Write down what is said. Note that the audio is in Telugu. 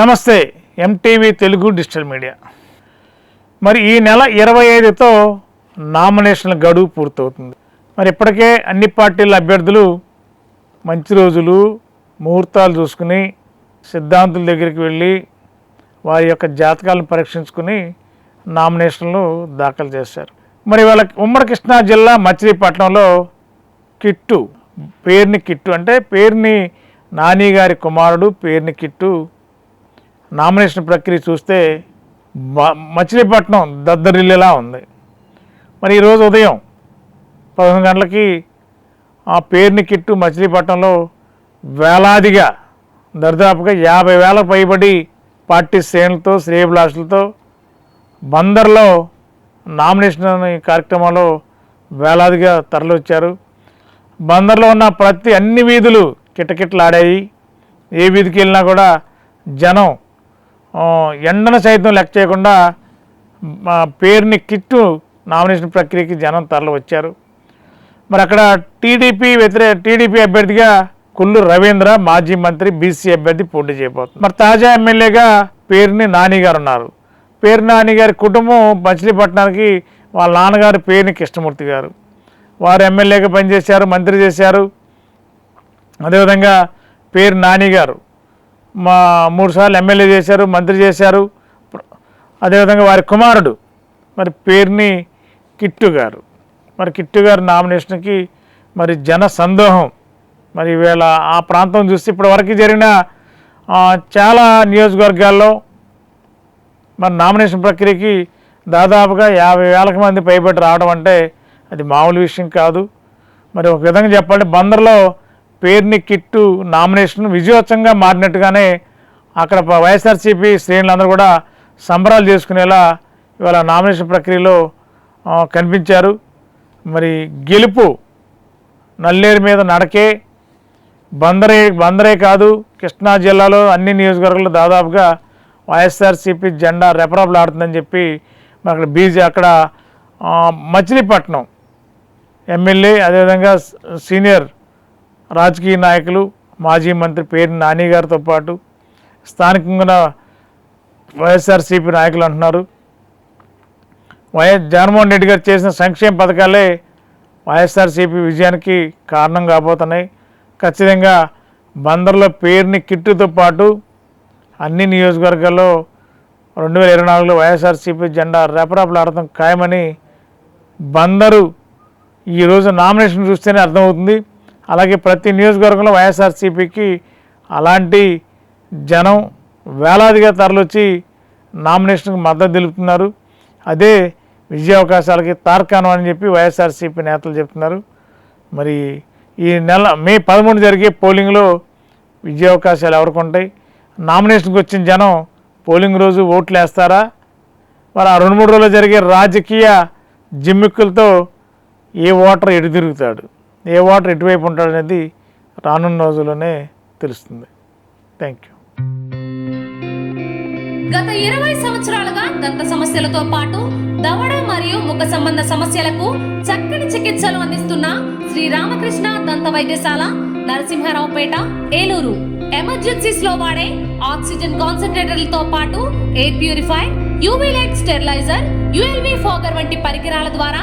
నమస్తే ఎంటీవీ తెలుగు డిజిటల్ మీడియా. మరి ఈ నెల ఇరవై ఐదుతో నామినేషన్ల గడువు పూర్తవుతుంది. మరి ఇప్పటికే అన్ని పార్టీల అభ్యర్థులు మంచి రోజులు ముహూర్తాలు చూసుకుని సిద్ధాంతుల దగ్గరికి వెళ్ళి వారి యొక్క జాతకాలను పరీక్షించుకుని నామినేషన్లు దాఖలు చేశారు. మరి వాళ్ళ ఉమ్మడి కృష్ణా జిల్లా మచిలీపట్నంలో కిట్టు పేరుని కిట్టు అంటే పేరుని నాని గారి కుమారుడు పేరుని కిట్టు నామినేషన్ ప్రక్రియ చూస్తే మ- మచిలీపట్నం దద్దరిల్లేలా ఉంది. మరి ఈరోజు ఉదయం పదకొండు గంటలకి ఆ పేరుని కిట్టు మచిలీపట్నంలో వేలాదిగా దరిదాపుగా యాభై వేల పైబడి పార్టీ శ్రేణులతో శ్రేయభిలాషులతో బందర్లో నామినేషన్ అనే కార్యక్రమంలో వేలాదిగా తరలివచ్చారు. బందర్లో ఉన్న ప్రతి అన్ని వీధులు కిటకిటలాడాయి. ఏ వీధికి వెళ్ళినా కూడా జనం ఎండను సైతం లెక్క చేయకుండా మా పేరుని కిట్టు నామినేషన్ ప్రక్రియకి జనం తరలి వచ్చారు. మరి అక్కడ టీడీపీ వ్యతిరేక టీడీపీ అభ్యర్థిగా కుల్లు రవీంద్ర మాజీ మంత్రి బీసీ అభ్యర్థి పోటీ చేయబోతుంది మరి తాజా ఎమ్మెల్యేగా పేరుని నాని గారు ఉన్నారు. పేరు నాని గారి కుటుంబం మచిలీపట్నానికి వాళ్ళ నాన్నగారు పేరుని కృష్ణమూర్తి గారు. వారు ఎమ్మెల్యేగా పనిచేశారు మంత్రి చేశారు. అదేవిధంగా పేరు నాని గారు. మా మూడుసార్లు ఎమ్మెల్యే చేశారు మంత్రి చేశారు. అదేవిధంగా వారి కుమారుడు మరి పేరుని కిట్టు గారు. మరి కిట్టు గారి నామినేషన్కి మరి జన సందోహం. మరి వీళ్ళ ఆ ప్రాంతం చూస్తే ఇప్పటివరకు జరిగిన చాలా నియోజకవర్గాల్లో మరి నామినేషన్ ప్రక్రియకి దాదాపుగా యాభై వేలకు మంది పైబడి రావడం అంటే అది మామూలు విషయం కాదు. మరి ఒక విధంగా చెప్పాలంటే బందర్లో పేరుని కిట్టు నామినేషన్ విజయోత్సవంగా మారినట్టుగానే అక్కడ వైఎస్ఆర్సీపీ శ్రేణులందరూ కూడా సంబరాలు చేసుకునేలా ఇవాళ నామినేషన్ ప్రక్రియలో కనిపించారు. మరి గెలుపు నల్లేరు మీద నడకే బందరే బందరే కాదు కృష్ణా జిల్లాలో అన్ని నియోజకవర్గాల్లో దాదాపుగా వైఎస్ఆర్సీపీ జెండా రెపరెపలాడుతుందని చెప్పి మరి అక్కడ బీజే అక్కడ మచిలీపట్నం ఎమ్మెల్యే అదేవిధంగా సీనియర్ రాజకీయ నాయకులు మాజీ మంత్రి పేరు నాని గారితో పాటు స్థానికంగా వైఎస్ఆర్సీపీ నాయకులు అంటున్నారు. వైఎస్ జగన్మోహన్ రెడ్డి గారు చేసిన సంక్షేమ పథకాలే వైఎస్ఆర్సీపీ విజయానికి కారణం కాబోతున్నాయి. ఖచ్చితంగా బందర్లో పేరుని కిట్టుతో పాటు అన్ని నియోజకవర్గాల్లో రెండు వేల ఇరవై నాలుగులో వైఎస్ఆర్సీపీ జెండా రెపరెపలాడటం ఖాయమని బందరు ఈరోజు నామినేషన్ చూస్తేనే అర్థమవుతుంది. అలాగే ప్రతి నియోజకవర్గంలో వైఎస్ఆర్సీపీకి అలాంటి జనం వేలాదిగా తరలొచ్చి నామినేషన్కి మద్దతు తెలుపుతున్నారు. అదే విజయావకాశాలకి తార్కాణం అని చెప్పి వైఎస్ఆర్సీపీ నేతలు చెప్తున్నారు. మరి ఈ నెల మే పదమూడు జరిగే పోలింగ్లో విజయావకాశాలు ఎవరికి ఉంటాయి నామినేషన్కి వచ్చిన జనం పోలింగ్ రోజు ఓట్లు వేస్తారా? మరి ఆ రెండు మూడు రోజులు జరిగే రాజకీయ జిమ్మిక్కులతో ఏ ఓటర్ ఎటు తిరుగుతాడు? ఏ వాటర్ ఎటువైపు ఉంటాడు అనేది రానున్న రోజుల్లోనే తెలుస్తుంది. థ్యాంక్ యూ గత ఇరవై సంవత్సరాలుగా దంత సమస్యలతో పాటు దవడ మరియు ముఖ సంబంధ సమస్యలకు చక్కని చికిత్సలు అందిస్తున్న శ్రీ రామకృష్ణ దంత వైద్యశాల నరసింహారావుపేట ఏలూరు. ఎమర్జెన్సీస్లో వాడే ఆక్సిజన్ కాన్సన్ట్రేటర్లతో పాటు air purify UV light steriliser ULV fogger వంటి పరికరాల ద్వారా